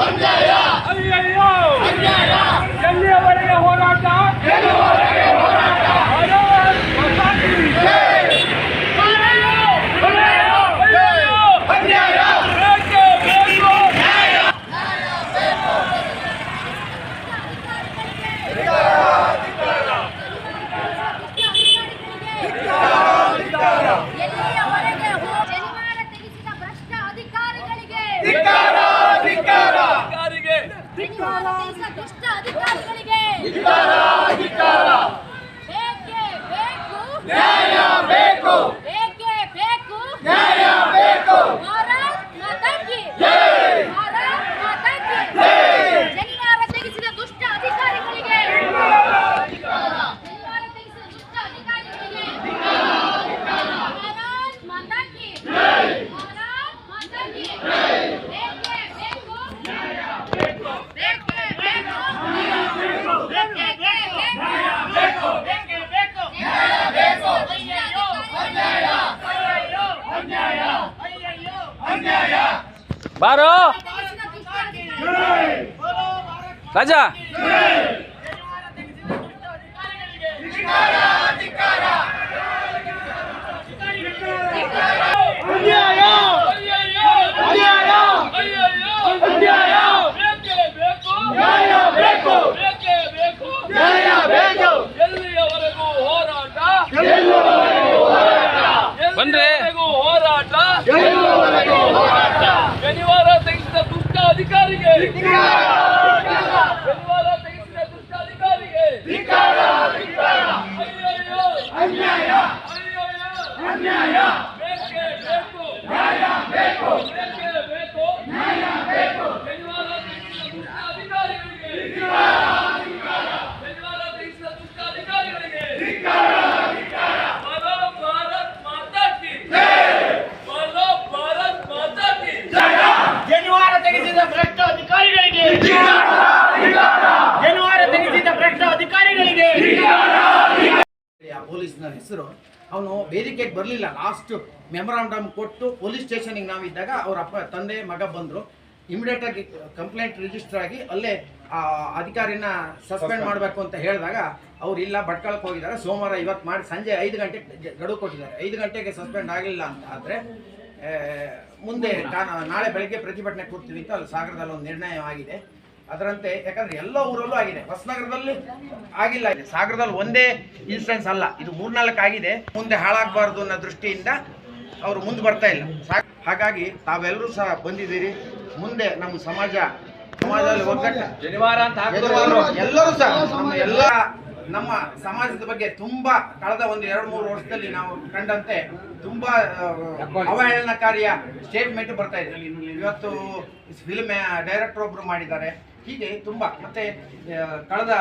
One day ಅಧಿಕಾರಿಗಳಿಗೆ ಬಾರೋ ತೆಗೆಸಿದ ದುಷ್ಟ ಅಧಿಕಾರಿಗಳಿಗೆ ধিক্কার ಪೊಲೀಸ್ನ ಹೆಸರು ಅವನು ವೇದಿಕೆಗೆ ಬರಲಿಲ್ಲ. ಲಾಸ್ಟ್ ಮೆಮೊರಾಂಡಮ್ ಕೊಟ್ಟು ಪೊಲೀಸ್ ಸ್ಟೇಷನಿಗೆ ನಾವಿದ್ದಾಗ ಅವ್ರ ಅಪ್ಪ ತಂದೆ ಮಗ ಬಂದರು. ಇಮಿಡಿಯೇಟ್ ಆಗಿ ಕಂಪ್ಲೇಂಟ್ ರಿಜಿಸ್ಟರ್ ಆಗಿ ಅಲ್ಲೇ ಆ ಅಧಿಕಾರಿನ ಸಸ್ಪೆಂಡ್ ಮಾಡಬೇಕು ಅಂತ ಹೇಳಿದಾಗ ಅವ್ರು ಇಲ್ಲ ಬಟ್ಕಳಕ್ಕೆ ಹೋಗಿದ್ದಾರೆ. ಸೋಮವಾರ ಇವತ್ತು ಮಾಡಿ ಸಂಜೆ ಐದು ಗಂಟೆಗೆ ಗಡುವು ಕೊಟ್ಟಿದ್ದಾರೆ. ಐದು ಗಂಟೆಗೆ ಸಸ್ಪೆಂಡ್ ಆಗಲಿಲ್ಲ ಅಂತ ಆದರೆ ಮುಂದೆ ನಾಳೆ ಬೆಳಗ್ಗೆ ಪ್ರತಿಭಟನೆ ಕೊಡ್ತೀವಿ ಅಂತ ಅಲ್ಲಿ ಸಾಗರದಲ್ಲಿ ಒಂದು ನಿರ್ಣಯವಾಗಿದೆ. ಅದರಂತೆ ಯಾಕಂದ್ರೆ ಎಲ್ಲ ಊರಲ್ಲೂ ಆಗಿದೆ. ಹೊಸನಗರದಲ್ಲಿ ಆಗಿಲ್ಲ. ಇದೆ ಸಾಗರದಲ್ಲಿ ಒಂದೇ ಇನ್ಸಿಡೆನ್ಸ್ ಅಲ್ಲ. ಇದು ಮೂರ್ನಾಲ್ಕು ಆಗಿದೆ. ಮುಂದೆ ಹಾಳಾಗಬಾರ್ದು ಅನ್ನೋ ದೃಷ್ಟಿಯಿಂದ ಅವರು ಮುಂದೆ ಬರ್ತಾ ಇಲ್ಲ. ಹಾಗಾಗಿ ತಾವೆಲ್ಲರೂ ಸಹ ಬಂದಿದ್ದೀರಿ. ಮುಂದೆ ನಮ್ಮ ಸಮಾಜ ಸಮಾಜದಲ್ಲಿ ಒಗ್ಗಟ್ಟು ಶನಿವಾರ ಅಂತ ಎಲ್ಲರೂ ಸಹ ನಮ್ಮ ಎಲ್ಲ ನಮ್ಮ ಸಮಾಜದ ಬಗ್ಗೆ ತುಂಬಾ ಕಳೆದ ಒಂದು ಎರಡು ಮೂರು ವರ್ಷದಲ್ಲಿ ನಾವು ಕಂಡಂತೆ ತುಂಬಾ ಅವಹೇಳನಕಾರಿಯ ಸ್ಟೇಟ್ಮೆಂಟ್ ಬರ್ತಾ ಇದೆ. ಇವತ್ತು ಫಿಲ್ಮ್ ಡೈರೆಕ್ಟರ್ ಒಬ್ರು ಮಾಡಿದ್ದಾರೆ. ಹೀಗೆ ತುಂಬಾ, ಮತ್ತೆ ಕಳೆದ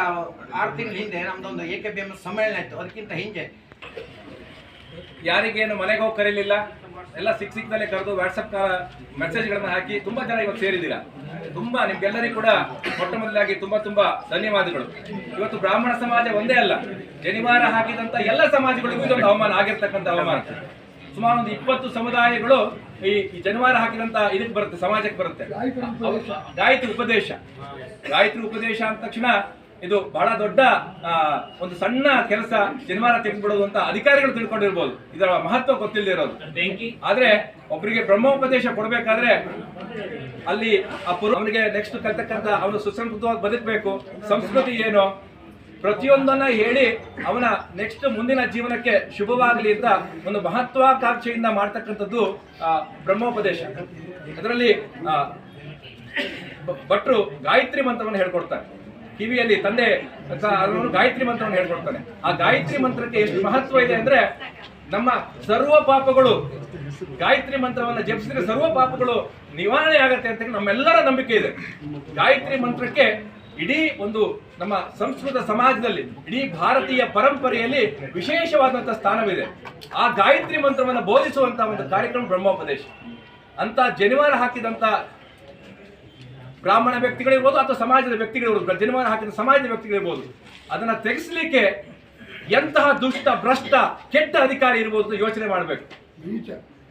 ಆರು ತಿಂಗಳ ಹಿಂದೆ ನಮ್ದೊಂದು ಎ ಕೆ ಬಿ ಎಂ ಸಮ್ಮೇಳನ ಇತ್ತು ಅದಕ್ಕಿಂತ ಹಿಂದೆ. ಯಾರಿಗೇನು ಮನೆಗೆ ಹೋಗಿ ಕರೀಲಿಲ್ಲ. ಎಲ್ಲ ಸಿಕ್ ಸಿಕ್ದಲ್ಲೇ ಕರೆದು ವಾಟ್ಸಪ್ ಮೆಸೇಜ್ಗಳನ್ನ ಹಾಕಿ ತುಂಬಾ ಜನ ಇವತ್ತು ಸೇರಿದ್ದೀರಾ? ತುಂಬಾ, ನಿಮ್ಗೆಲ್ಲರಿಗೂ ಕೂಡ ಮೊಟ್ಟ ಮೊದಲಾಗಿ ತುಂಬಾ ತುಂಬಾ ಧನ್ಯವಾದಗಳು. ಇವತ್ತು ಬ್ರಾಹ್ಮಣ ಸಮಾಜ ಒಂದೇ ಅಲ್ಲ, ಜನಿವಾರ ಹಾಕಿದಂತ ಎಲ್ಲ ಸಮಾಜಗಳಿಗೂ ಇದೊಂದು ಅವಮಾನ, ಆಗಿರ್ತಕ್ಕಂಥ ಹವಾಮಾನ ಸುಮಾರು ಒಂದು ಇಪ್ಪತ್ತು ಸಮುದಾಯಗಳು ಈ ಜನವಾರ ಜನಿವಾರ ಹಾಕಿದಂತ ಇದಕ್ಕೆ ಬರುತ್ತೆ ಸಮಾಜಕ್ಕೆ ಬರುತ್ತೆ. ಗಾಯತ್ರಿ ಉಪದೇಶ. ಗಾಯತ್ರಿ ಉಪದೇಶ ಅಂದ ತಕ್ಷಣ ಇದು ಬಹಳ ದೊಡ್ಡ ಒಂದು ಸಣ್ಣ ಕೆಲಸ ಶನಿವಾರ ತೆಗೆದುಬಿಡೋದು ಅಂತ ಅಧಿಕಾರಿಗಳು ತಿಳ್ಕೊಂಡಿರ್ಬೋದು. ಇದರ ಮಹತ್ವ ಗೊತ್ತಿಲ್ಲದೆ ಇರೋದು ಆದ್ರೆ ಒಬ್ಬರಿಗೆ ಬ್ರಹ್ಮೋಪದೇಶ ಕೊಡ್ಬೇಕಾದ್ರೆ ಅಲ್ಲಿ ಆ ಪುರ ಅವನಿಗೆ ನೆಕ್ಸ್ಟ್ ಕಲ್ತಕ್ಕಂತ ಅವನು ಸುಸಂಸ್ಕೃತವಾಗಿ ಬದುಕಬೇಕು. ಸಂಸ್ಕೃತಿ ಏನು? ಪ್ರತಿಯೊಂದನ್ನ ಹೇಳಿ ಅವನ ನೆಕ್ಸ್ಟ್ ಮುಂದಿನ ಜೀವನಕ್ಕೆ ಶುಭವಾಗಲಿ ಅಂತ ಒಂದು ಮಹತ್ವಾಕಾಂಕ್ಷೆಯಿಂದ ಮಾಡ್ತಕ್ಕಂಥದ್ದು ಬ್ರಹ್ಮೋಪದೇಶ. ಅದರಲ್ಲಿ ಭಟ್ರು ಗಾಯತ್ರಿ ಮಂತ್ರವನ್ನು ಹೇಳ್ಕೊಡ್ತಾರೆ. ಕಿವಿಯಲ್ಲಿ ತಂದೆ ಗಾಯತ್ರಿ ಮಂತ್ರವನ್ನು ಹೇಳ್ಕೊಡ್ತಾನೆ. ಆ ಗಾಯತ್ರಿ ಮಂತ್ರಕ್ಕೆ ಎಷ್ಟು ಮಹತ್ವ ಇದೆ ಅಂದ್ರೆ, ನಮ್ಮ ಸರ್ವ ಪಾಪಗಳು, ಗಾಯತ್ರಿ ಮಂತ್ರವನ್ನು ಜಪಿಸಿದ್ರೆ ಸರ್ವ ಪಾಪಗಳು ನಿವಾರಣೆ ಆಗತ್ತೆ ಅಂತ ನಮ್ಮೆಲ್ಲರ ನಂಬಿಕೆ ಇದೆ. ಗಾಯತ್ರಿ ಮಂತ್ರಕ್ಕೆ ಇಡೀ ಒಂದು ನಮ್ಮ ಸಂಸ್ಕೃತ ಸಮಾಜದಲ್ಲಿ, ಇಡೀ ಭಾರತೀಯ ಪರಂಪರೆಯಲ್ಲಿ ವಿಶೇಷವಾದಂತಹ ಸ್ಥಾನವಿದೆ. ಆ ಗಾಯತ್ರಿ ಮಂತ್ರವನ್ನು ಬೋಧಿಸುವಂತಹ ಒಂದು ಕಾರ್ಯಕ್ರಮ ಬ್ರಹ್ಮೋಪದೇಶ. ಅಂತ ಜನಿವಾರ ಹಾಕಿದಂತ ಬ್ರಾಹ್ಮಣ ವ್ಯಕ್ತಿಗಳಿರ್ಬೋದು ಅಥವಾ ಸಮಾಜದ ವ್ಯಕ್ತಿಗಳಿರ್ಬೋದು ಜನಿವಾರ ಹಾಕಿದ ಸಮಾಜದ ವ್ಯಕ್ತಿಗಳಿರ್ಬೋದು, ಅದನ್ನ ತೆಗೆಸಲಿಕ್ಕೆ ಎಂತಹ ದುಷ್ಟ, ಭ್ರಷ್ಟ, ಕೆಟ್ಟ ಅಧಿಕಾರಿ ಇರ್ಬೋದು ಯೋಚನೆ ಮಾಡಬೇಕು.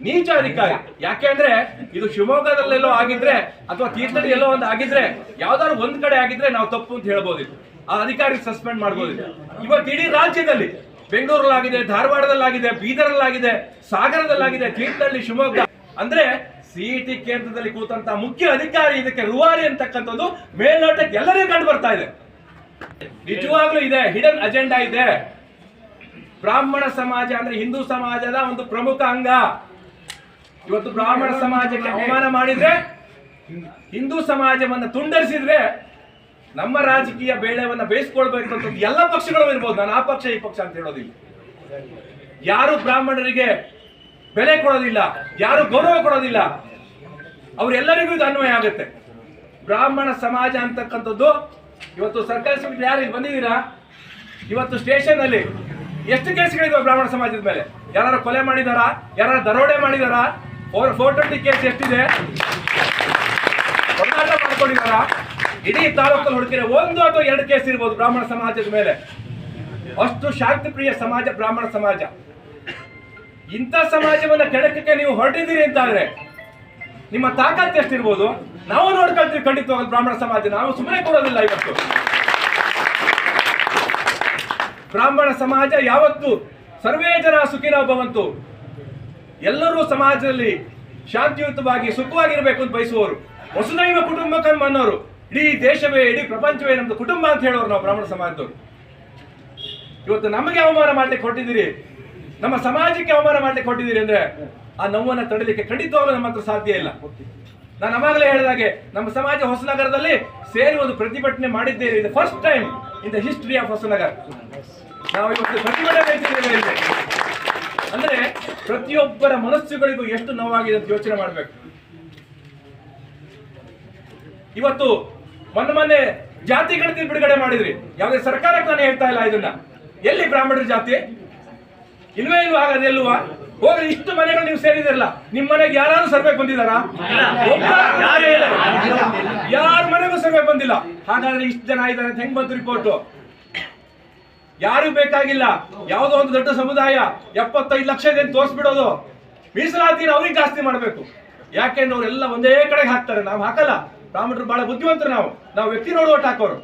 ನೀಚ ಅಧಿಕಾರಿ. ಯಾಕೆ ಅಂದ್ರೆ ಇದು ಶಿವಮೊಗ್ಗದಲ್ಲೆಲ್ಲೋ ಆಗಿದ್ರೆ ಅಥವಾ ತೀರ್ಥಹಳ್ಳಿ ಎಲ್ಲೋ ಒಂದು ಆಗಿದ್ರೆ ಯಾವ್ದಾದ್ರು ಒಂದ್ ಕಡೆ ಆಗಿದ್ರೆ ನಾವು ತಪ್ಪು ಅಂತ ಹೇಳ್ಬೋದಿತ್ತು. ಆ ಅಧಿಕಾರಿ ಸಸ್ಪೆಂಡ್ ಮಾಡ್ಬೋದಿತ್ತು. ಇವತ್ತು ಇಡೀ ರಾಜ್ಯದಲ್ಲಿ ಬೆಂಗಳೂರಲ್ಲಾಗಿದೆ, ಧಾರವಾಡದಲ್ಲಾಗಿದೆ, ಬೀದರಲ್ಲಾಗಿದೆ, ಸಾಗರದಲ್ಲಾಗಿದೆ, ತೀರ್ಥಹಳ್ಳಿ, ಶಿವಮೊಗ್ಗ. ಅಂದ್ರೆ ಸಿಇಟಿ ಕೇಂದ್ರದಲ್ಲಿ ಕೂತಂತ ಮುಖ್ಯ ಅಧಿಕಾರಿ ಇದಕ್ಕೆ ರುವಾರಿ ಅಂತಕ್ಕಂಥದ್ದು ಮೇಲ್ನೋಟಕ್ಕೆ ಎಲ್ಲರಿಗೂ ಕಂಡು ಬರ್ತಾ ಇದೆ. ನಿಜವಾಗ್ಲೂ ಇದೆ, ಹಿಡನ್ ಅಜೆಂಡಾ ಇದೆ. ಬ್ರಾಹ್ಮಣ ಸಮಾಜ ಅಂದ್ರೆ ಹಿಂದೂ ಸಮಾಜದ ಒಂದು ಪ್ರಮುಖ ಅಂಗ. ಇವತ್ತು ಬ್ರಾಹ್ಮಣ ಸಮಾಜಕ್ಕೆ ಅವಮಾನ ಮಾಡಿದ್ರೆ, ಹಿಂದೂ ಸಮಾಜವನ್ನ ತುಂಡರಿಸಿದ್ರೆ ನಮ್ಮ ರಾಜಕೀಯ ಬೇಳೆವನ್ನ ಬೇಯಿಸ್ಕೊಳ್ಬೇಕು ಅಂತ ಎಲ್ಲ ಪಕ್ಷಗಳು ಇರ್ಬೋದು. ನಾನು ಆ ಪಕ್ಷ, ಈ ಪಕ್ಷ ಅಂತ ಹೇಳೋದಿಲ್ಲ. ಯಾರು ಬ್ರಾಹ್ಮಣರಿಗೆ ಬೆಲೆ ಕೊಡೋದಿಲ್ಲ, ಯಾರು ಗೌರವ ಕೊಡೋದಿಲ್ಲ, ಅವರೆಲ್ಲರಿಗೂ ಇದು ಅನ್ವಯ ಆಗುತ್ತೆ. ಬ್ರಾಹ್ಮಣ ಸಮಾಜ ಅಂತಕ್ಕಂಥದ್ದು, ಇವತ್ತು ಸರ್ಕಾರಿ ಸಮಿತಿ ಯಾರು ಇಲ್ಲಿ ಬಂದಿದ್ದೀರಾ? ಇವತ್ತು ಸ್ಟೇಷನ್ ಅಲ್ಲಿ ಎಷ್ಟು ಕೇಸ್ಗಳಿದಾವೆ ಬ್ರಾಹ್ಮಣ ಸಮಾಜದ ಮೇಲೆ? ಯಾರು ಕೊಲೆ ಮಾಡಿದಾರಾ? ಯಾರು ದರೋಡೆ ಮಾಡಿದಾರಾ? ಫೋರ್ ಫೋರ್ ಟ್ವೆಂಟಿ ಕೇಸ್ ಎಷ್ಟಿದೆ? ಮಾಡ್ಕೊಂಡಿದಾರ ಇಡೀ ತಾಲೂಕಲ್ಲಿ ಹುಡುಕಿದ್ರೆ ಒಂದು ಅಥವಾ ಎರಡು ಕೇಸ್ ಇರ್ಬೋದು ಬ್ರಾಹ್ಮಣ ಸಮಾಜದ ಮೇಲೆ. ಅಷ್ಟು ಶಾಂತಿಪ್ರಿಯ ಸಮಾಜ, ಬ್ರಾಹ್ಮಣ ಸಮಾಜ. ಇಂಥ ಸಮಾಜವನ್ನ ಕೆಡಕಕ್ಕೆ ನೀವು ಹೊರಟಿದ್ದೀರಿ ಅಂತಾದ್ರೆ ನಿಮ್ಮ ತಾಕತ್ ಎಷ್ಟಿರ್ಬೋದು? ನಾವು ನೋಡ್ಕೊಳ್ತೀವಿ ಖಂಡಿತವಾಗ್ಲೂ ಬ್ರಾಹ್ಮಣ ಸಮಾಜ. ನಾವು ಸುಮ್ಮನೆ ಕೊಡೋದಿಲ್ಲ ಇವತ್ತು. ಬ್ರಾಹ್ಮಣ ಸಮಾಜ ಯಾವತ್ತು ಸರ್ವೇ ಜನ ಸುಖಿನ ಭವಂತು. ಎಲ್ಲರೂ ಸಮಾಜದಲ್ಲಿ ಶಾಂತಿಯುತವಾಗಿ, ಸುಖವಾಗಿರಬೇಕು ಅಂತ ಬಯಸುವವರು. ವಸುದೈವ ಕುಟುಂಬಕಂ ಅನ್ನೋರು. ಇಡೀ ದೇಶವೇ, ಇಡೀ ಪ್ರಪಂಚವೇ ನಮ್ದು ಕುಟುಂಬ ಅಂತ ಹೇಳೋರು ನಾವು ಬ್ರಾಹ್ಮಣ ಸಮಾಜದವರು. ಇವತ್ತು ನಮಗೆ ಅವಮಾನ ಮಾಡ್ಲಿಕ್ಕೆ ಕೊಟ್ಟಿದ್ದೀರಿ ನಮ್ಮ ಸಮಾಜಕ್ಕೆ ಅವಮಾನ ಮಾಡ್ಲಿಕ್ಕೆ ಕೊಟ್ಟಿದ್ದೀರಿ ಅಂದ್ರೆ ಆ ನೋವನ್ನ ತಡಲಿಕ್ಕೆ ಖಂಡಿತವಾಗ್ಲೂ ನಮ್ಮ ಹತ್ರ ಸಾಧ್ಯ ಇಲ್ಲ. ನಾನು ಅವಾಗಲೇ ಹೇಳಿದಾಗೆ ನಮ್ಮ ಸಮಾಜ ಹೊಸನಗರದಲ್ಲಿ ಸೇರಿ ಒಂದು ಪ್ರತಿಭಟನೆ ಮಾಡಿದ್ದೇವೆ. ಇದು first time in the history of Hosanagar. ನಾವು ಇವತ್ತು ಪ್ರತಿಭಟನೆ. ಅಂದ್ರೆ ಪ್ರತಿಯೊಬ್ಬರ ಮನಸ್ಸುಗಳಿಗೂ ಎಷ್ಟು ನೋವಾಗಿದೆ ಅಂತ ಯೋಚನೆ ಮಾಡ್ಬೇಕು. ಇವತ್ತು ಮೊನ್ನೆ ಮೊನ್ನೆ ಜಾತಿ ಗಣತಿ ಬಿಡುಗಡೆ ಮಾಡಿದ್ರಿ. ಯಾವುದೇ ಸರ್ಕಾರಕ್ಕೆ ನಾನು ಹೇಳ್ತಾ ಇಲ್ಲ ಇದನ್ನ. ಎಲ್ಲಿ ಬ್ರಾಹ್ಮಣರ ಜಾತಿ? ಇಲ್ವೇ ಇಲ್ವಾ ಹಾಗಾದ್ರೆ ಎಲ್ಲುವ ಹೋಗ್ರಿ ಇಷ್ಟು ಮನೆಗಳು ನೀವು ಸೇರಿದಿರಲ್ಲ. ನಿಮ್ ಮನೆಗೆ ಯಾರು ಸರ್ವೆ ಬಂದಿದಾರ? ಯಾರ ಮನೆಗೂ ಸರ್ವೆ ಬಂದಿಲ್ಲ. ಹಾಗಾದ್ರೆ ಇಷ್ಟು ಜನ ಇದ್ದಾರೆ ಅಂತ ಹೆಂಗ್ ಬಂತು ರಿಪೋರ್ಟ್ ಯಾರು ಬೇಕಾಗಿಲ್ಲ. ಯಾವುದೋ ಒಂದು ದೊಡ್ಡ ಸಮುದಾಯ ಎಪ್ಪತ್ತೈದು ಲಕ್ಷ ಅಂತ ತೋರಿಸ್ಬಿಡೋದು. ಮೀಸಲಾತಿನ ಅವ್ರಿಗೆ ಜಾಸ್ತಿ ಮಾಡಬೇಕು. ಯಾಕೆಂದ್ರೆ ಅವರೆಲ್ಲ ಒಂದೇ ಕಡೆಗೆ ಹಾಕ್ತಾರೆ. ನಾವು ಹಾಕಲ್ಲ. ಬ್ರಾಹ್ಮಣರು ಬಹಳ ಬುದ್ಧಿವಂತರು ನಾವು. ನಾವು ವ್ಯಕ್ತಿ ನೋಡುವ ಹಾಕೋರು.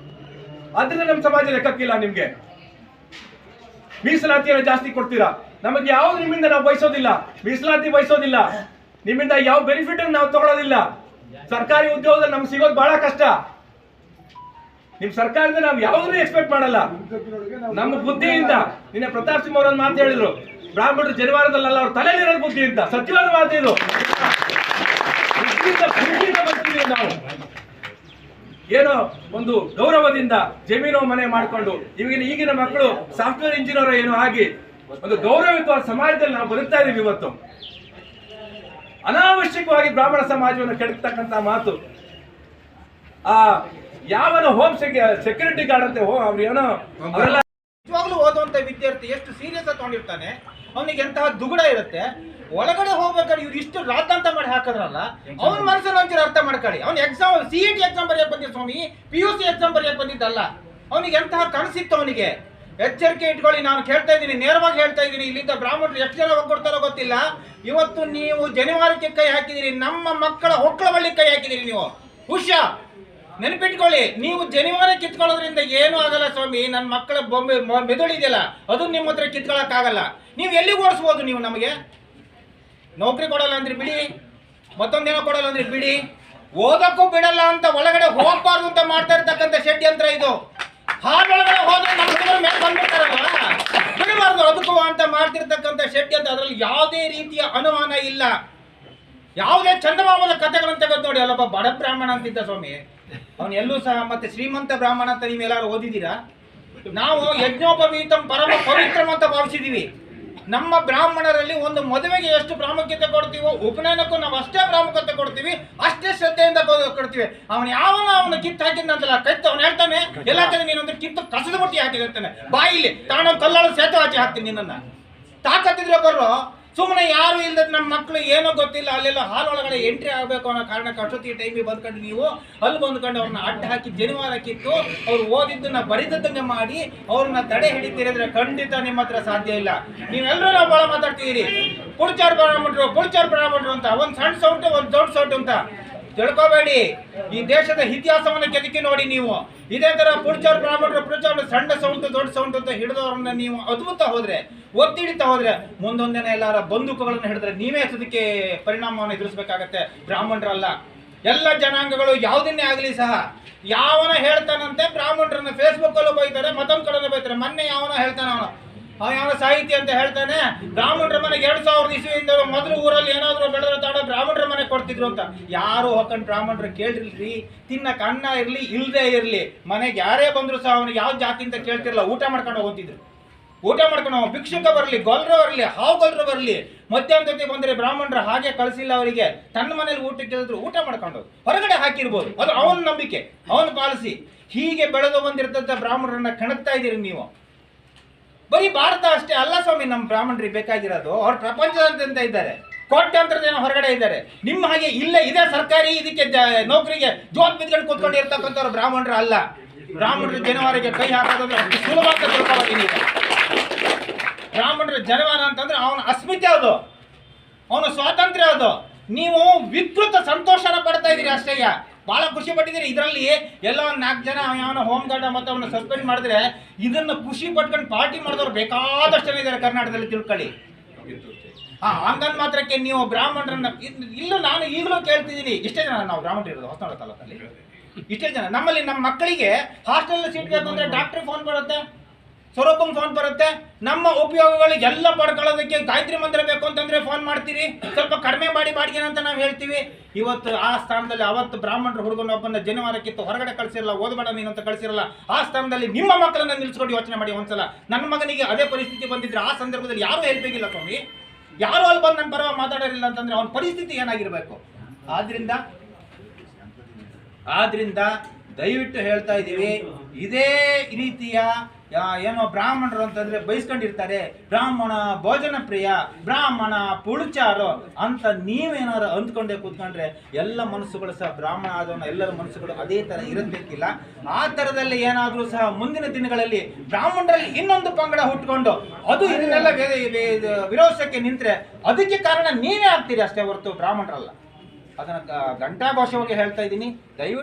ಅದರಿಂದ ನಮ್ಮ ಸಮಾಜ ಲೆಕ್ಕಕ್ಕಿಲ್ಲ ನಿಮ್ಗೆ. ಮೀಸಲಾತಿಯನ್ನು ಜಾಸ್ತಿ ಕೊಡ್ತೀರಾ? ನಮಗೆ ಯಾವ್ದು ನಿಮ್ಮಿಂದ ನಾವು ಬಯಸೋದಿಲ್ಲ. ಮೀಸಲಾತಿ ಬಯಸೋದಿಲ್ಲ. ನಿಮ್ಮಿಂದ ಯಾವ ಬೆನಿಫಿಟ್ ನಾವು ತಗೊಳ್ಳೋದಿಲ್ಲ ಸರ್ಕಾರಿ ಉದ್ಯೋಗದಲ್ಲಿ ನಮ್ಗೆ ಸಿಗೋದು ಬಹಳ ಕಷ್ಟ. ನಿಮ್ ಸರ್ಕಾರದಿಂದ ನಾವು ಯಾವುದನ್ನೂ ಎಕ್ಸ್ಪೆಕ್ಟ್ ಮಾಡಲ್ಲ. ನಮ್ಮ ಬುದ್ಧಿಯಿಂದ, ನಿನ್ನೆ ಪ್ರತಾಪ್ ಸಿಂಹ ಅವರೊಂದು ಮಾತು ಹೇಳಿದ್ರು. ಬ್ರಾಹ್ಮಣರು ಜನಿವಾರದಲ್ಲ ಅವ್ರ ತಲೆ ಬುದ್ಧಿ ಅಂತ, ಸತ್ಯವಾದ ಮಾತು ಇದು. ನಾವು. ಏನೋ ಒಂದು ಗೌರವದಿಂದ ಜಮೀನು ಮನೆ ಮಾಡಿಕೊಂಡು ಈಗಿನ ಈಗಿನ ಮಕ್ಕಳು ಸಾಫ್ಟ್ವೇರ್ ಇಂಜಿನಿಯರ್ ಏನೋ ಆಗಿ, ಒಂದು ಗೌರವಯುತವಾದ ಸಮಾಜದಲ್ಲಿ ನಾವು ಬದುಕ್ತಾ ಇದೀವಿ ಇವತ್ತು. ಅನಾವಶ್ಯಕವಾಗಿ ಬ್ರಾಹ್ಮಣ ಸಮಾಜವನ್ನು ಕೆಡಕ್ತಕ್ಕಂತ ಮಾತು. ಆ ಯಾವನ ಹೋಮ್ ಸೆಕ್ಯೂರಿಟಿ ಗಾರ್ಡ್ ಅಂತ ಹೋ ಅವ್ರು ಏನೋ ಅವರೆಲ್ಲ ನಿಜವಾಗ್ಲೂ ಓದುವಂತ ವಿದ್ಯಾರ್ಥಿ ಎಷ್ಟು ಸೀರಿಯಸ್ ಆಗಿ ತಗೊಂಡಿರ್ತಾನೆ ಅವನಿಗೆ ಎಂತಹ ದುಗುಡ ಇರುತ್ತೆ ಒಳಗಡೆ ಹೋಗ್ಬೇಕಾದ್ರೆ ಇವ್ರು ಇಷ್ಟು ರಾತಾಂತ ಮಾಡಿ ಹಾಕಿದ್ರಲ್ಲ ಅವ್ನ ಮನಸ್ಸಲ್ಲಿ ಒಂಚೂರು ಅರ್ಥ ಮಾಡ್ಕೊಳ್ಳಿ. ಅವ್ನ exam C E T exam ಬರೆಯಕ್ಕೆ ಬಂದಿದ್ದ ಸ್ವಾಮಿ ಪಿ ಯು ಸಿ ಎಕ್ಸಾಮ್ ಬರೆಯಕ್ಕೆ ಬಂದಿದ್ದಲ್ಲ ಅವನಿಗೆ ಎಂತಹ ಕನಸಿತ್ತು ಅವನಿಗೆ? ಎಚ್ಚರಿಕೆ ಇಟ್ಕೊಳ್ಳಿ ನಾನು ಕೇಳ್ತಾ ಇದ್ದೀನಿ ನೇರವಾಗಿ ಹೇಳ್ತಾ ಇದ್ದೀನಿ ಇಲ್ಲಿಂದ ಬ್ರಾಹ್ಮಣರು ಎಷ್ಟು ಜನ ಹೋಗ್ಕೊಡ್ತಾರೋ ಗೊತ್ತಿಲ್ಲ. ಇವತ್ತು ನೀವು ಜನಿವಾರಕ್ಕೆ ಕೈ ಹಾಕಿದಿರಿ ನಮ್ಮ ಮಕ್ಕಳ ಹೊಕ್ಕಳ ಬಳ್ಳಿ ಕೈ ಹಾಕಿದಿರಿ ನೀವು. ಹುಷಾ ನೆನಪಿಟ್ಕೊಳ್ಳಿ, ನೀವು ಜನಿವಾರ ಕಿತ್ಕೊಳ್ಳೋದ್ರಿಂದ ಏನೂ ಆಗಲ್ಲ ಸ್ವಾಮಿ. ನನ್ನ ಮಕ್ಕಳ ಬೊಂಬೆ ಮೆದುಳಿದೆಯಲ್ಲ ಅದು ನಿಮ್ಮ ಹತ್ರ ಕಿತ್ಕೊಳ್ಳೋಕ್ಕಾಗಲ್ಲ ನೀವು ಎಲ್ಲಿಗೆ ಓಡಿಸ್ಬೋದು ನೀವು ನಮಗೆ? ನೌಕರಿ ಕೊಡಲ್ಲ ಅಂದ್ರೆ ಬಿಡಿ ಮತ್ತೊಂದೇನೋ ಕೊಡಲ್ಲ ಅಂದ್ರೆ ಬಿಡಿ. ಓದಕ್ಕೂ ಬಿಡಲ್ಲ ಅಂತ ಒಳಗಡೆ ಹೋಗ್ಬಾರ್ದು ಅಂತ ಮಾಡ್ತಾ ಇರ್ತಕ್ಕಂಥ ಷಡ್ಯಂತ್ರ ಇದು. ಹಾಡೊಳಗಡೆ ಹೋದ್ರೆ ನಮ್ಮ ಮೇಲೆ ಬಂದ್ಬಿಡ್ತಾರಲ್ಲ ಬಿಡಬಾರ್ದು, ಅದಕ್ಕೂ ಅಂತ ಮಾಡ್ತಿರ್ತಕ್ಕಂಥ ಷಡ್ಯಂತ್ರ, ಅದರಲ್ಲಿ ಯಾವುದೇ ರೀತಿಯ ಅನುಮಾನ ಇಲ್ಲ. ಯಾವುದೇ ಚಂದಮಾಮದ ಕಥೆಗಳನ್ನು ತೆಗೆದು ನೋಡಿ ಅಲ್ಲಪ್ಪ ಬಡ ಬ್ರಾಹ್ಮಣ ಅಂತಿದ್ದ ಸ್ವಾಮಿ. ಅವನು ಎಲ್ಲೂ ಸಹ ಮತ್ತೆ ಶ್ರೀಮಂತ ಬ್ರಾಹ್ಮಣ ಅಂತ ನೀವು ಎಲ್ಲಾರು ಓದಿದ್ದೀರಾ? ನಾವು ಯಜ್ಞೋಪವೀತಂ ಪರಮ ಪವಿತ್ರಂ ಅಂತ ಭಾವಿಸಿದೀವಿ ನಮ್ಮ ಬ್ರಾಹ್ಮಣರಲ್ಲಿ ಒಂದು ಮದುವೆಗೆ ಎಷ್ಟು ಪ್ರಾಮುಖ್ಯತೆ ಕೊಡ್ತೀವೋ ಉಪನಯನಕ್ಕೂ ನಾವು ಅಷ್ಟೇ ಪ್ರಾಮುಖ್ಯತೆ ಕೊಡ್ತೀವಿ ಅಷ್ಟೇ ಶ್ರದ್ಧೆಯಿಂದ ಕೊಡ್ತೀವಿ. ಅವನು ಯಾವನ ಅವನು ಕಿತ್ತು ಹಾಕಿದ್ನಂತಲ್ಲ ಕತ್ತು ಅವನು ಹೇಳ್ತಾನೆ ಎಲ್ಲ ಕಡೆ ನೀನೊಂದು ಕಿತ್ತು ಕಸದ ಬುಟ್ಟಿ ಹಾಕಿದಿರ್ತಾನೆ ಬಾಯಿಲಿ ತಾನು ಕಲ್ಲಾಳು ಸೇತು ಹಾಕಿ ಹಾಕ್ತೀನಿ ನಿನ್ನನ್ನ. ತಾಕತ್ತಿದ್ರೆ ಬರ್ರು ಸುಮ್ಮನೆ ಯಾರು ಇಲ್ಲದ ನಮ್ಮ ಮಕ್ಕಳು ಏನೋ ಗೊತ್ತಿಲ್ಲ, ಅಲ್ಲೆಲ್ಲ ಹಾಲ್ ಒಳಗಡೆ ಎಂಟ್ರಿ ಆಗಬೇಕು ಅನ್ನೋ ಕಾರಣಕ್ಕೆ ಅಷ್ಟೊತ್ತಿಗೆ ಟೈಮಿಗೆ ಬಂದ್ಕೊಂಡು ನೀವು ಅಲ್ಲಿ ಬಂದ್ಕೊಂಡು ಅವ್ರನ್ನ ಅಡ್ಡ ಹಾಕಿ ಜನಿವಾರ ಕಿತ್ತು ಅವ್ರು ಓದಿದ್ದನ್ನ ಬರಿದದ್ದನ್ನ ಮಾಡಿ ಅವ್ರನ್ನ ತಡೆ ಹಿಡಿತೀರಿದ್ರೆ ಖಂಡಿತ ನಿಮ್ಮ ಹತ್ರ ಸಾಧ್ಯ ಇಲ್ಲ. ನೀವೆಲ್ಲರೂ ನಾವು ಭಾಳ ಮಾತಾಡ್ತಿದ್ದೀರಿ ಪುಡ್ಚಾರ್ ಬ್ರಾಹ್ಮಣರು ಪುಡ್ಚಾರ್ ಬ್ರಾಹ್ಮಣರು ಅಂತ, ಒಂದು ಸಣ್ಣ ಸೌಟು ಒಂದು ದೊಡ್ಡ ಸೌಟು ಅಂತ. ತಿಳ್ಕೋಬೇಡಿ, ಈ ದೇಶದ ಇತಿಹಾಸವನ್ನು ಕೆದಕಿ ನೋಡಿ ನೀವು. ಇದೇ ತರ ಪುಡ್ಚಾರ್ ಬ್ರಾಹ್ಮಣರು ಪುಡ್ಚಾರ್ ಸಣ್ಣ ಸೌಂಟು ದೊಡ್ಡ ಸೌಂಟು ಅಂತ ಹಿಡಿದವ್ರನ್ನ ನೀವು ಅದ್ಭುತ ಹೋದ್ರೆ ಒತ್ತಿಡಿತಾ ಹೋದ್ರೆ ಮುಂದೊಂದಿನ ಎಲ್ಲಾರ ಬಂದೂಕುಗಳನ್ನು ಹಿಡಿದ್ರೆ ನೀವೇ ಅದಕ್ಕೆ ಪರಿಣಾಮವನ್ನು ಎದುರಿಸಬೇಕಾಗತ್ತೆ. ಬ್ರಾಹ್ಮಣರಲ್ಲ, ಎಲ್ಲ ಜನಾಂಗಗಳು ಯಾವುದನ್ನೇ ಆಗಲಿ ಸಹ, ಯಾವನ ಹೇಳ್ತಾನಂತೆ ಬ್ರಾಹ್ಮಣರನ್ನ ಫೇಸ್ಬುಕ್ ಅಲ್ಲೂ ಬೈತಾರೆ ಮತ್ತೊಂದ್ ಕಡೆ ಬೈತಾರೆ. ಮೊನ್ನೆ ಯಾವನ ಹೇಳ್ತಾನ ಅವನು? ಅವ ಯಾವ ಸಾಹಿತಿ ಅಂತ ಹೇಳ್ತಾನೆ, ಬ್ರಾಹ್ಮಣರ ಮನೆಗೆ ಎರಡ್ ಸಾವಿರದ ಇಸುವಿಂದ ಮೊದಲು ಊರಲ್ಲಿ ಏನಾದ್ರು ಬೆಳೆದ್ರೆ ತಾಡ ಬ್ರಾಹ್ಮಣರ ಮನೆ ಕೊಡ್ತಿದ್ರು ಅಂತ. ಯಾರು ಹಾಕೊಂಡ್ ಬ್ರಾಹ್ಮಣರು ಕೇಳಿರ್ಲಿ ತಿನ್ನಕ್ ಅನ್ನ ಇರ್ಲಿ, ಇಲ್ದೇ ಇರ್ಲಿ, ಮನೆಗೆ ಯಾರೇ ಬಂದ್ರು ಸಹ ಅವನಿಗೆ ಯಾವ ಜಾತಿ ಅಂತ ಕೇಳ್ತಿರಲ್ಲ ಊಟ ಮಾಡ್ಕೊಂಡು ಹೋಗ್ತಿದ್ರು. ಊಟ ಮಾಡ್ಕೊಂಡು ಭಿಕ್ಷುಕ ಬರಲಿ, ಗೊಲ್ರು ಬರಲಿ ಹಾವು ಗೊಲ್ರು ಬರಲಿ ಮಧ್ಯಾಹ್ನ ಬಂದ್ರೆ ಬ್ರಾಹ್ಮಣರು ಹಾಗೆ ಕಳಿಸಿಲ್ಲ ಅವರಿಗೆ, ತನ್ನ ಮನೇಲಿ ಊಟ ಕೇಳಿದ್ರು ಊಟ ಮಾಡ್ಕೊಂಡು. ಹೊರಗಡೆ ಹಾಕಿರ್ಬೋದು, ಅದು ಅವನ ನಂಬಿಕೆ, ಅವನ ಪಾಲಿಸಿ. ಹೀಗೆ ಬೆಳೆದು ಬಂದಿರ್ತಂಥ ಬ್ರಾಹ್ಮಣರನ್ನ ಕಣಕ್ತಾ ಇದ್ದೀರಿ ನೀವು. ಬರೀ ಭಾರತ ಅಷ್ಟೇ ಅಲ್ಲ ಸ್ವಾಮಿ, ನಮ್ಮ ಬ್ರಾಹ್ಮಣರಿಗೆ ಬೇಕಾಗಿರೋದು. ಅವ್ರು ಪ್ರಪಂಚದಾದ್ಯಂತ ಇದ್ದಾರೆ. ಕೋಟ್ಯಾಂತರ ಜನ ಹೊರಗಡೆ ಇದ್ದಾರೆ. ನಿಮ್ಮ ಹಾಗೆ ಇಲ್ಲ ಇದೇ ಸರ್ಕಾರಿ ಇದಕ್ಕೆ ನೌಕರಿಗೆ ಜೋತ್ ಬಿದ್ಕೊಂಡು ಕೂತ್ಕೊಂಡಿರ್ತಕ್ಕಂಥವ್ರು ಬ್ರಾಹ್ಮಣರು ಅಲ್ಲ. ಬ್ರಾಹ್ಮಣರು ಜನವರಿಗೆ ಕೈ ಹಾಕೋದಂದ್ರೆ ಸುಲಭ ಅಂತ ನೀವು ಬ್ರಾಹ್ಮಣರ ಜನವಾರ ಅಂತಂದ್ರೆ ಅವನ ಅಸ್ಮಿತೆ ಅದು. ಅವನ ಸ್ವಾತಂತ್ರ್ಯ ಅದು. ನೀವು ವಿಕೃತ ಸಂತೋಷನ ಪಡ್ತಾ ಇದ್ದೀರಿ ಅಷ್ಟೇ. ಬಹಳ ಖುಷಿ ಪಟ್ಟಿದ್ದೀರಿ. ಇದರಲ್ಲಿ ಎಲ್ಲ ಒಂದು ನಾಲ್ಕು ಜನ ಅವನ ಹೋಮ್ ಗಾರ್ಡ್ ಮತ್ತು ಅವನ್ನ ಸಸ್ಪೆಂಡ್ ಮಾಡಿದ್ರೆ ಇದನ್ನ ಖುಷಿ ಪಟ್ಕೊಂಡು ಪಾರ್ಟಿ ಮಾಡಿದವ್ರು ಬೇಕಾದಷ್ಟು ಜನ ಇದ್ದಾರೆ ಕರ್ನಾಟಕದಲ್ಲಿ ತಿಳ್ಕೊಳ್ಳಿ. ಹಾ, ಹಂಗಂದ್ ಮಾತ್ರಕ್ಕೆ ನೀವು ಬ್ರಾಹ್ಮಣರನ್ನ ಇಲ್ಲ ಇಲ್ಲೂ ನಾನು ಈಗಲೂ ಕೇಳ್ತಿದ್ದೀನಿ. ಇಷ್ಟೇ ಜನ ನಾವು ಬ್ರಾಹ್ಮಣ ಇರೋದು ಹೊಸನಗರ ತಾಲೂಕಲ್ಲಿ. ಇಷ್ಟೇ ಜನ ನಮ್ಮಲ್ಲಿ ನಮ್ಮ ಮಕ್ಕಳಿಗೆ ಹಾಸ್ಟೆಲ್ ಸೀಟ್ ಬೇಕು ಅಂದ್ರೆ ಡಾಕ್ಟರ್ ಫೋನ್ ಬರುತ್ತೆ. ಸ್ವರೂಪಂ ಫೋನ್ ಬರುತ್ತೆ. ನಮ್ಮ ಉಪಯೋಗಗಳಿಗೆಲ್ಲ ಪಡ್ಕೊಳ್ಳೋದಕ್ಕೆ ಗಾಯತ್ರಿ ಮಂತ್ರ ಬೇಕು ಅಂತಂದ್ರೆ ಫೋನ್ ಮಾಡ್ತೀರಿ. ಸ್ವಲ್ಪ ಕಡಿಮೆ ಮಾಡಿ ಬಾಡಿಗೆ ಅಂತ ನಾವು ಹೇಳ್ತೀವಿ. ಇವತ್ತು ಆ ಸ್ಥಾನದಲ್ಲಿ ಅವತ್ತು ಬ್ರಾಹ್ಮಣರು ಹುಡುಗನೊಬ್ಬನ ಜನವಾರಕ್ಕಿತ್ತು ಹೊರಗಡೆ ಕಳಿಸಿರಲ್ಲ, ಓದಬೇಡ ನೀನು ಅಂತ ಕಳಿಸಿರಲ್ಲ. ಆ ಸ್ಥಾನದಲ್ಲಿ ನಿಮ್ಮ ಮಕ್ಕಳನ್ನ ನಿಲ್ಸ್ಕೊಂಡು ಯೋಚನೆ ಮಾಡಿ ಒಂದ್ಸಲ. ನನ್ನ ಮಗನಿಗೆ ಅದೇ ಪರಿಸ್ಥಿತಿ ಬಂದಿದ್ರೆ ಆ ಸಂದರ್ಭದಲ್ಲಿ ಯಾರು ಹೇಳ್ಬೇಕಿಲ್ಲ ಸ್ವಾಮಿ. ಯಾರು ಅಲ್ಲಿ ಬಂದು ನನ್ನ ಪರವಾಗಿ ಮಾತಾಡೋರಿಲ್ಲ ಅಂತಂದ್ರೆ ಅವನ ಪರಿಸ್ಥಿತಿ ಏನಾಗಿರ್ಬೇಕು? ಆದ್ರಿಂದ ಆದ್ರಿಂದ ದಯವಿಟ್ಟು ಹೇಳ್ತಾ ಇದ್ದೀವಿ. ಇದೇ ರೀತಿಯ ಏನೋ ಬ್ರಾಹ್ಮಣರು ಅಂತಂದ್ರೆ ಬಯಸ್ಕೊಂಡಿರ್ತಾರೆ ಬ್ರಾಹ್ಮಣ ಭೋಜನ ಪ್ರಿಯ, ಬ್ರಾಹ್ಮಣ ಪುಳುಚಾರು ಅಂತ ನೀವೇನಾದ್ರು ಅಂದ್ಕೊಂಡೆ ಕೂತ್ಕೊಂಡ್ರೆ ಎಲ್ಲ ಮನಸ್ಸುಗಳು ಸಹ ಬ್ರಾಹ್ಮಣ ಆದವನ ಎಲ್ಲರ ಮನಸ್ಸುಗಳು ಅದೇ ತರ ಇರಬೇಕಿಲ್ಲ. ಆ ತರದಲ್ಲಿ ಏನಾದ್ರೂ ಸಹ ಮುಂದಿನ ದಿನಗಳಲ್ಲಿ ಬ್ರಾಹ್ಮಣರಲ್ಲಿ ಇನ್ನೊಂದು ಪಂಗಡ ಹುಟ್ಕೊಂಡು ಅದು ಇದನ್ನೆಲ್ಲ ವಿರೋಧಕ್ಕೆ ನಿಂತರೆ ಅದಕ್ಕೆ ಕಾರಣ ನೀವೇ ಆಗ್ತೀರಿ ಅಷ್ಟೇ ಹೊರತು ಬ್ರಾಹ್ಮಣರಲ್ಲ. ಅದನ್ನ ಘಂಟಾಘೋಷವಾಗಿ ಹೇಳ್ತಾ ಇದ್ದೀನಿ. ದಯವಿಟ್ಟು